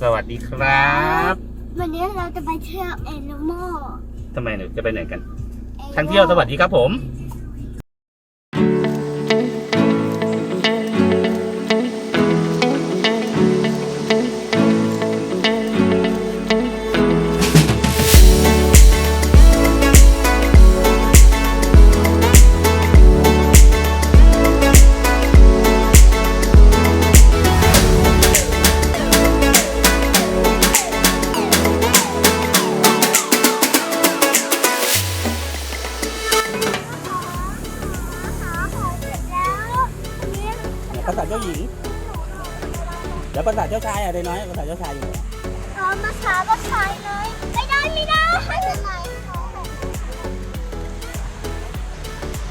สวัสดีครับ วันนี้เราจะไปเที่ยวแอนิมอลทำไมหนูจะไปไหนกัน ท่องเที่ยวสวัสดีครับผม เจ้าหญิงแล้วภาษาเจ้าชายอะเด็น้อยภาษาเจ้าชายอยู่ไหนพร้อมมาช้าก็ใช้เลยไม่ได้ไม่ได้ไม่เป็นไร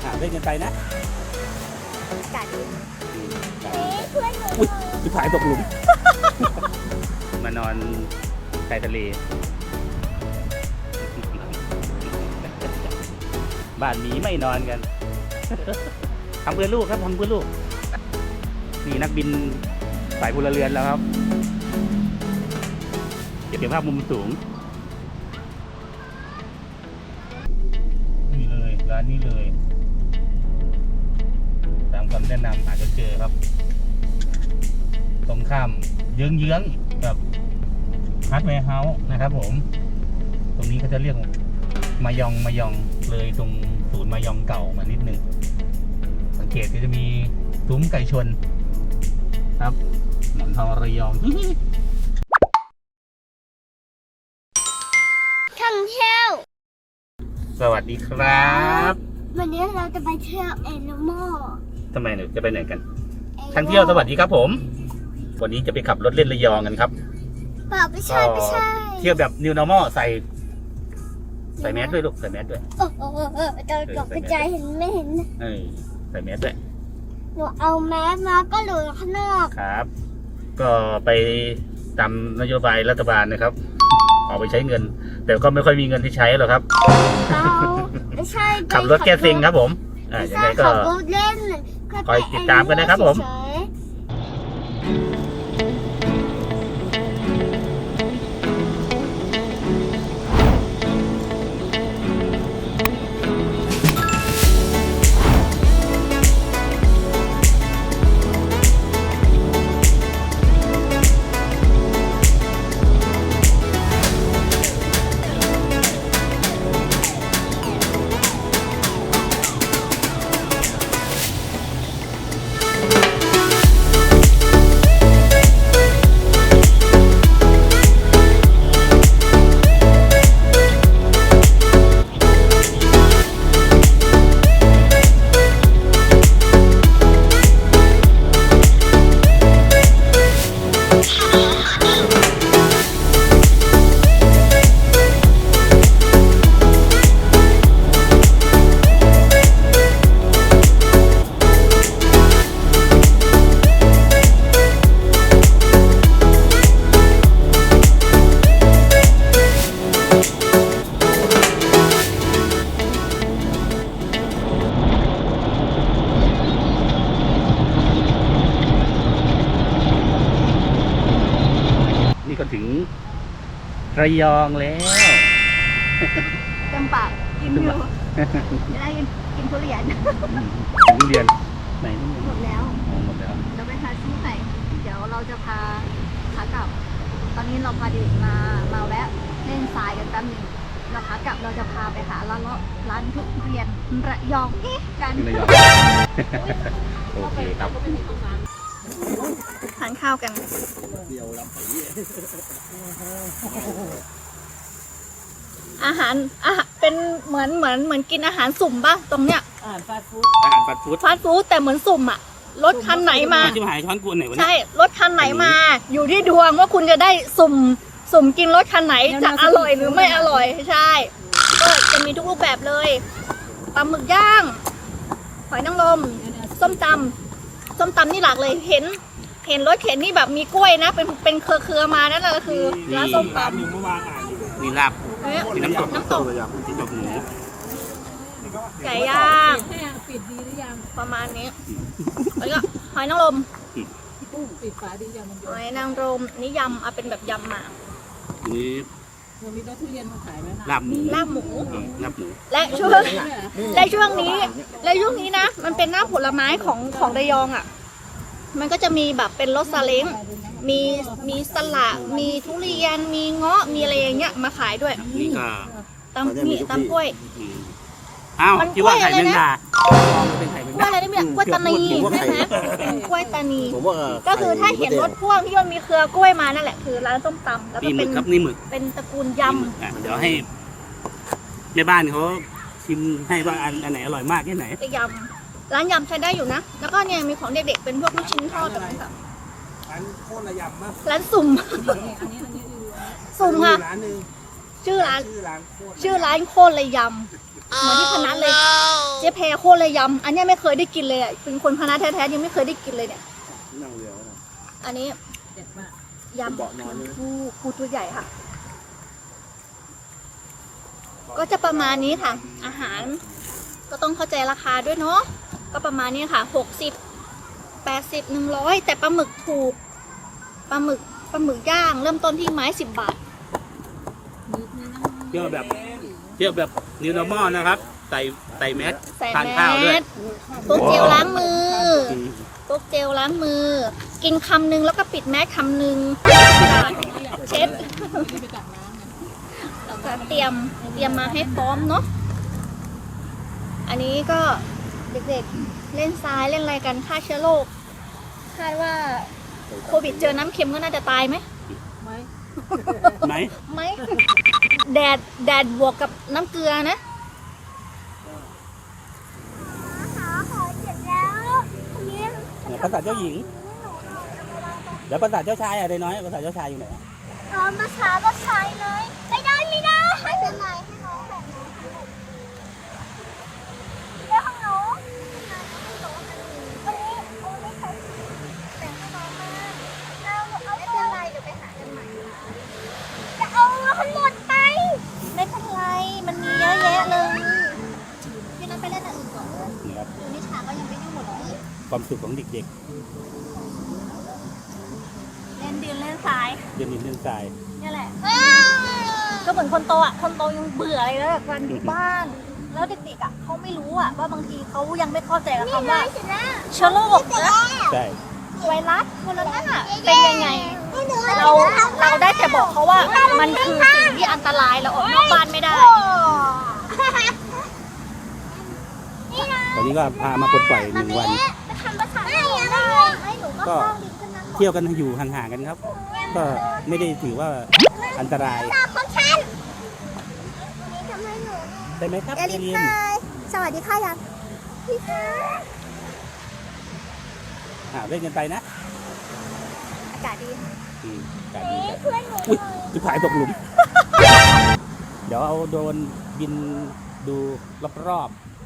อ่าเล่นกันไปนะกัดนี่เพื่อนหนูอุ้ยที่ผายตกหลุม มานอนชายทะเล บ้านนี้ไม่นอนกัน ทำเพื่อลูกครับทำเพื่อลูก นี่นักบินสายพลเรือนแล้วครับ เก็บภาพมุมสูง นี่เลยร้านนี้เลย ตามคำแนะนำอาจจะเจอครับ ตรงข้ามเยื้องๆกับฮาร์ดแวร์เฮาส์นะครับผม ตรงนี้เขาจะเรียกมายองมายองเลยตรงศูนย์มายองเก่ามานิดนึงสังเกตก็จะมีซุ้มไก่ชน ครับหมอนทองระยองท่องเที่ยว สวัสดีครับ วันนี้เราจะไปเที่ยวแอนิมอลทำไมหนูจะไปไหนกันท่องเที่ยวสวัสดีครับผม วันนี้จะไปขับรถเล่นระยองกันครับเปล่าไม่ใช่ไม่ใช่เที่ยวแบบ new normal ใส่ ใส่แมสด้วยลูกใส่แมสด้วยโอ้โหเออจะตกใจเห็นไม่เห็นเออใส่แมสด้วย หนูเอาแมสมาก็เหลือข้างนอกครับ ก็ไปตามนโยบายรัฐบาลนะครับ ออกไปใช้เงิน แต่ก็ไม่ค่อยมีเงินที่ใช้หรอกครับ เราไม่ใช่ไปขับรถแก้ซิงครับผมอ่าไม่ยังใช่ไงก็ ขับรถเล่นแคอยติดตามกันนะครับผม เฉย ระยองแล้วเต็มปากกินอยู่จะได้กินกินทุเรียนถึงเรียนไหนนี่หมดแล้วอ๋อหมดแล้วเราไปหาซื้อไข่เดี๋ยวเราจะพาขากลับ ตอนนี้เราพาเด็กมามาแวะเล่นทรายกันแป๊บหนึงแล้วขากลับเราจะพาไปหาร้านเลาะร้านทุเรียนระยองกันระยองโอเคครับ ทานข้าวกัน อาหารอาหารเป็นเหมือนเหมือนเหมือนกินอาหารสุ่มป่ะตรงเนี้ยอาหารฟาสต์ฟู้ดอาหารฟาสต์ฟู้ดฟาสต์ฟู้ดแต่เหมือนสุ่มอะรถคันไหนมาที่มาหายช้อนกวนไหนวะเนี่ย ใช่ รถคันไหนมา อยู่ที่ดวงว่าคุณจะได้สุ่ม สุ่มกินรถคันไหนจะอร่อยหรือไม่อร่อยใช่ ก็จะมีทุกรูปแบบเลยปลาหมึกย่างหอยนางรมส้มตำ ส้มตำนี่หลักเลยเห็น เห็นรถเข็นนี่แบบมีกล้วยนะ เป็นเป็นเครือเครือๆมานั่นแหละก็คือร้านส้มตำเมื่อวานอ่านอยู่นี่ลาบเนี่ยนี่น้ำตกน้ำตกที่ตกหมูไก่ย่างประมาณนี้แล้วก็หอยนางรมกุ้งปิดฝาดีอย่างมันหอยนางรมนี่ยำเอาเป็นแบบยำมาอันนี้เรา มีรถทุเรียนมาขายไหมนะลาบหมูลาบหมู อืมลาบหมู และช่วงและช่วงนี้และช่วงนี้นะ มันเป็นหน้าผลไม้ของของระยองอะ มันก็จะมีแบบเป็นรสซาเล้งมีมีสละมีทุเรียนมีเงาะมีอะไรอย่างเงี้ยมาขายด้วยนี่ก็ตำนี่ตำกล้วย อืม อ้าวมันที่ว่ากล้วยไข่อะไรแมงนะดามันเป็นไข่แมงกล้วยดา อะไรนี่เนี่ยกล้วยตานีผมว่าใช่ไหมไข่เป็นกล้วยตานี ผมว่าก็คือถ้าเห็นรถพ่วงที่มันมีเครือกล้วยมานั่นแหละคือร้านส้มตำแล้วก็นี่หมึเป็กนครับนี่หมึกเป็นตระกูลนี่ยำหมึกอะเดี๋ยวให้แม่บ้านเขาชิมให้ว่าอันอันไหนอร่อยมากแค่ไหนจะยำร้านยำใช้ได้อยู่นะ แล้วก็เนี่ยมีของเด็กๆเป็นพวกลูกชิ้นทอดแบบนี้ค่ะร้านโคตรระยำมากร้านสุ่มสุ่มค่ะ ร้านหนึ่งชื่อร้านชื่อร้านโคตรชื่อร้านโคตรเลยยำ เหมือนที่คณะเลย เจ๊แพรโคตรเลยยำอันเนี้ยไม่เคยได้กินเลยอะเป็นคนคณะแท้ๆยังไม่เคยได้กินเลยเนี่ย นั่งเรือแล้วนะ อันนี้เจ็ดมากยำเบาะนอนเลยปูปูตัวใหญ่ค่ะ ก็จะประมาณนี้ค่ะ อาหารก็ต้องเข้าใจราคาด้วยเนาะก็ประมาณนี้ค่ะหกสิบแปดสิบหนึ่งร้อยแต่ปลาหมึกถูกปลาหมึกปลาหมึกย่าง เริ่มต้นที่ไม้สิบบาท เที่ยวแบบเที่ยวแบบ นิวนอร์มอลนะครับ ใส่ใส่แมสใส่ทานแมข้าวด้วยสพวกเจลล้างมืออืมพวกเจลล้างมือ กินคำหนึงแล้วก็ปิดแมสคำหนึงเช็ดที่ไปตักน้ำไงแล้วก็เตรียมเตรียมมาให้พร้อมเนาะอันนี้ก็เด็กๆเล่นทรายเล่นอะไรกันฆ่าเชื้อโรคคาดว่าโควิดเจอน้ำเค็มก็น่าจะตายไหมไหมไหมไหม แดดแดดบวกกับน้ำเกลือนะขาขอเสร็จแล้วทีนี้เนี่ยภาษาเจ้าหญิงเดี๋ยวภาษาเจ้าชายอะได้น้อยภาษาเจ้าชายอยู่ไหนเออมาขาก็ใช้เลยไม่ได้ไม่ได้ให้เป็นไรให้น้องแบบนี้เรื่องของหนูวันนี้โอ้ไม่ใช่แต่งให้น้องมาเอาเอาตัวอะไรเดี๋ยวไปหากันใหม่จะเอาทั้งหมดไป ไม่เป็นไร มันมีเยอะแยะเลยพี่นัทไปเล่นอันอื่นก่อน นี่ครับ ดูนิชาก็ยังไม่ยุ่งหมดเลย ความสุขของเด็กเล่นดินเล่นทราย ๆเรียนดินเรียนทรายนี่แหละ ก็เหมือนคนโตอะ คนโตยังเบื่ออะไรแล้วกับการอยู่บ้าน แล้วเด็กๆอะเขาไม่รู้อะว่าบางทีเขายังไม่เข้าใจกับคำว่าเสร็จแล้วเชื้อโรคนะใช่ไวรัสโคโรนาเป็นยังไง เราเราได้แต่บอกเขาว่ามันคือสิ่งที่อันตรายเราออกนอกบ้านไม่ได้นี่นะตอนนี้ก็พามาปลดปล่อยหนึ่งวัน ก็ก็เข้าลิงก์ขึ้นมาเที่ยวกันอยู่ห่างๆกันครับ ก็ไม่ได้ถือว่าอันตรายตาของฉันนี่ทำให้หนูได้ไหมครับเอเอลิลินนสวัสดีค่ะยังพี่คะอ่าเล่นกันไปนะ อากาศดีอืมการดีเพื่อนหนูอุ้ยจุดหายตกหลุม เดี๋ยวเอาโดรนบินดูรอบๆ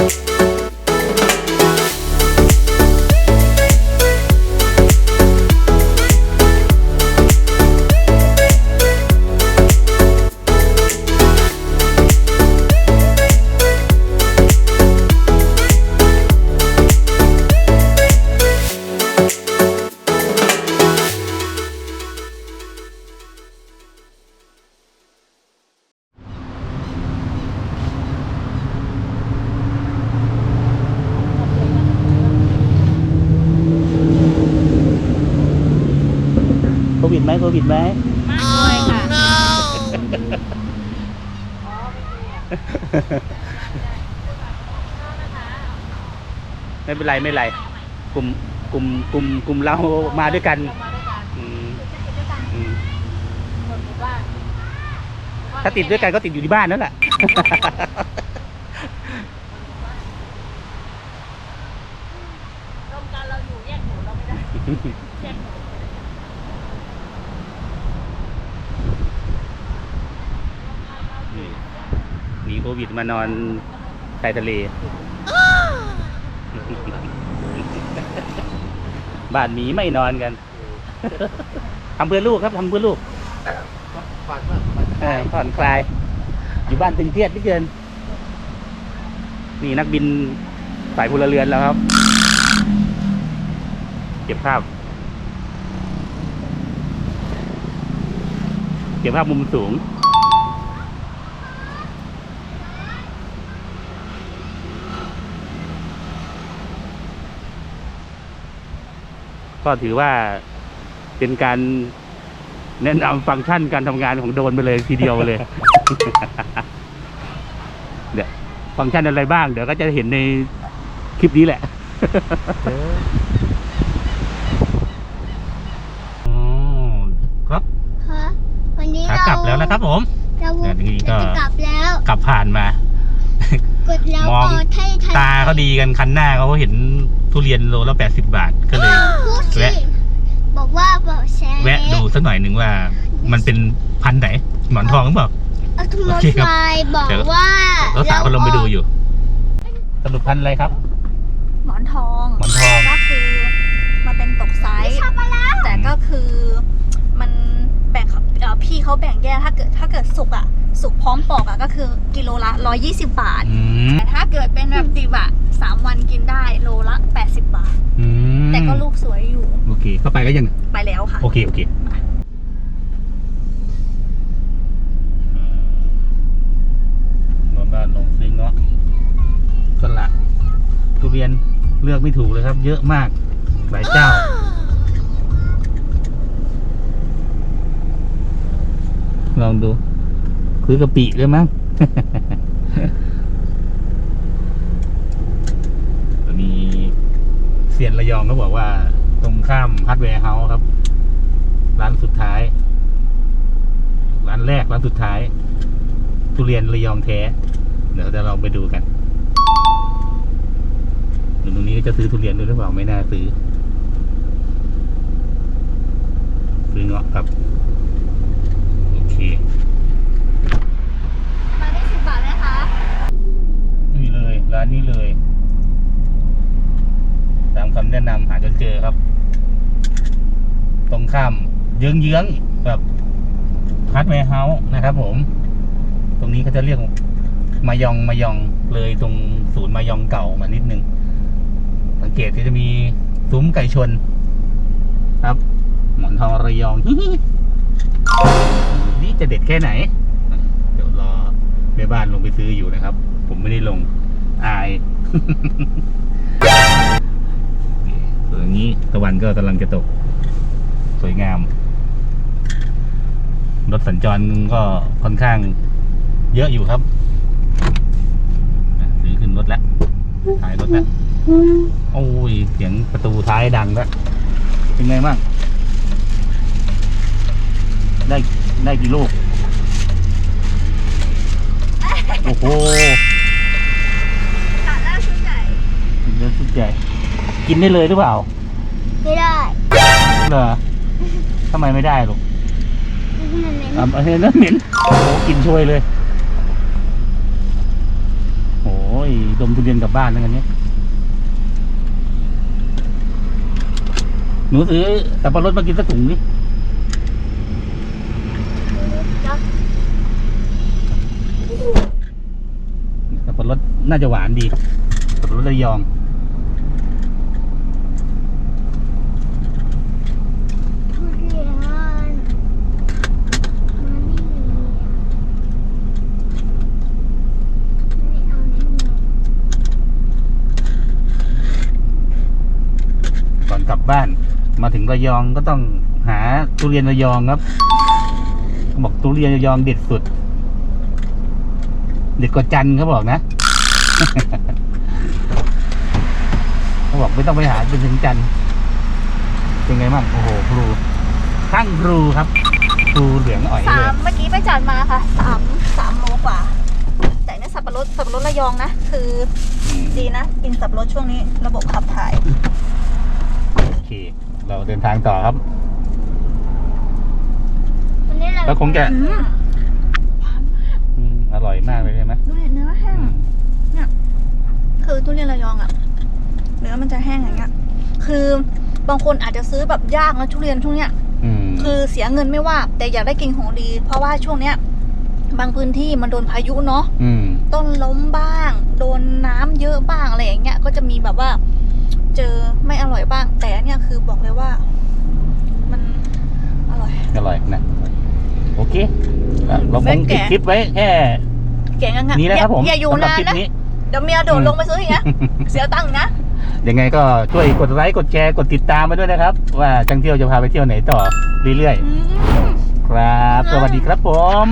Música วิดไหมโควิดไหมมากเลยค่ะไม่เป็นไรไม่เป็นไรกลุ่มกลุ่มกลุ่มกลุ่มเรามาด้วยกันอืมอืมถ้าติดด้วยกันก็ติดอยู่ที่บ้านนั่นแหละ รวมกันเราอยู่แยกหนูเราไม่ได้แยกหนู นี่ห นีโควิดมานอนชายทะเล บ้านหมีไม่นอนกันทำเพื่อลูกครับทำเพื่อลูกฝันว่าเออผ่อนคลาย อยู่บ้านตึงเครียดที่เกิน นี่นักบินสายพลเรือนแล้วครับ เก็บภาพ เก็บภาพมุมสูง ก็ถือว่าเป็นการแนะนำฟังก์ชันการทำงานของโดรนไปเลยทีเดียวเลย เดี๋ยวฟังก์ชันอะไรบ้าง เดี๋ยวก็จะเห็นในคลิปนี้แหละ อ๋อครับฮะวันนี้ขากลับแล้วนะครับผม เราเนี่ยทีนี้ก็เราจะกลับแล้ว กลับผ่านมา กดแล้วมองกดให้ทันตาเขาดีกันคันหน้าเขาเห็น ทุเรียนโลละแปดสิบาทก็เลยพูดสิแวะบอกว่าบอกแชร์แวะดูสักหน่อยหนึ่งว่า มันเป็นพันธุ์ไหนหมอนทองหรือเปล่าอัตโนโอเคครับไฟบอกเดี๋ยวว่าแล้วสาวก็ลงไปดูอยู่ สรุปพันธุ์อะไรครับ หมอนทองหมอนทองก็คือมันเป็นตกไซส์แต่ก็คือมันแบ่งเขาเอ่อพี่เขาแบ่งแยกถ้าเกิดถ้าเกิดสุกอะ สุกพร้อมปอกอะก็คือกิโลละ120บาทอืมแต่ถ้าเกิดเป็นแบบดิบอะสามวันกินได้โลละ 80 บาท อืม แต่ก็ลูกสวยอยู่ โอเคเข้าไปก็ยัง ไปแล้วค่ะ โอเค โอเครวมบ้านลงซื้อเงาะสละทุเรียนเลือกไม่ถูกเลยครับ เยอะมาก หลายเจ้า ลองดู คือกะปิด้วยมั้งตอนนี้เซียนระยองก็บอกว่า ตรงข้ามฮัตแวร์เฮาส์ครับ ร้านสุดท้าย ร้านแรกร้านสุดท้าย ทุเรียนระยองแท้ เดี๋ยวจะลองไปดูกันเดี๋ยวตรงนี้จะซื้อทุเรียนด้วยหรือเปล่าไม่น่าซื้อ ซื้อเงาะครับ โอเค มาได้10บาทนะคะนี่เลย ร้านนี้เลย ตามคำแนะนำหาจนเจอครับต รงข้ามเยื้องเยื้องๆแบบฮัตแวร์เฮาส์นะครับ ผม ตรงนี้เขาจะเรียกมายองมายองเลยตรงศูนย์มายองเก่ามานิดนึง สังเกตก็จะมีซุ้มไก่ชน ครับ หมอนทองระยองนี่จะเด็ดแค่ไหน เดี๋ยวรอแม่บ้านลงไปซื้ออยู่นะครับ ผมไม่ได้ลงอายส่วนอย่างนี้ตะวันก็กำลังจะตก สวยงาม รถสัญจรก็ค่อนข้างเยอะอยู่ครับอะซื้อขึ้นรถแล้วถ่ายรถแล้วโอ้ย เสียงประตูท้ายดังแล้วเป็นไงบ้าง ได้ได้กี่ลูก โอ้โหตัดแล้วชุดใหญ่เยอะสุดใหญ่ กินได้เลยหรือเปล่า ไม่ได้เหรอ ทำไมไม่ได้ลูกมันเหม็นอะเห็นแล้วเหม็นโอ้โหกินช่วยเลยโอ้ยดมทุเรียนกลับบ้านแล้วกันเนี้ยหนูซื้อสับปะรดมากินสักถุงนี่สับปะรดน่าจะหวานดีสับปะรดระยอง กลั บบ้าน มาถึงระยองก็ต้องหาทุเรียนระยองครับเขาบอกทุเรียนระยองเด็ดสุด เด็ดกว่าจันทร์เขาบอกนะเขาบอกไม่ต้องไปหาเป็นถึงจันทร์เป็นไงบ้างโอ้โหครูข้างครูครับครูเหลืองอ่อยสาเลยมเมื่อกี้ไปจัดมาค่ะสามสามโลกว่า แต่เนี่ยสับปะรดสับปะรดระยองนะ คืออืมดีนะกินสับปะรดช่วงนี้ระบบขับถ่ายโอ เคเราเดินทางต่อครับ วันนี้เราแล้วคงจะ อืมอืมอร่อยมากเลยใช่ไหมดูเนี่ยเนื้อแห้งอืมคือทุเรียนระยองอะเนื้อมันจะแห้งอย่างเงี้ย คือบางคนอาจจะซื้อแบบยากนะทุเรียนช่วงเนี้ย อืมคือเสียเงินไม่ว่า แต่อยากได้กินของดี เพราะว่าช่วงเนี้ย บางพื้นที่มันโดนพายุเนาะ อืม ต้นล้มบ้าง โดนน้ำเยอะบ้างอะไรอย่างเงี้ย ก็จะมีแบบว่า เจอไม่อร่อยบ้าง แต่อันเนี่ยคือบอกเลยว่า มันอร่อย อร่อยนะโอเคอะเราคไม่งแก่ปิดคลิปไว้แค่เก่งงันนี้นะครับผมอย่าอยู่สำหรับนานคลิปนะ นี้ เดี๋ยวเมียโดดลงไปซื้ออีกนะ เสียตังค์นะ ยังไงก็ช่วยกดไลค์กดแชร์กดติดตามมาด้วยนะครับ ว่าจังเที่ยวจะพาไปเที่ยวไหนต่อเรื่อยอืมๆครับ สวัสดีครับผม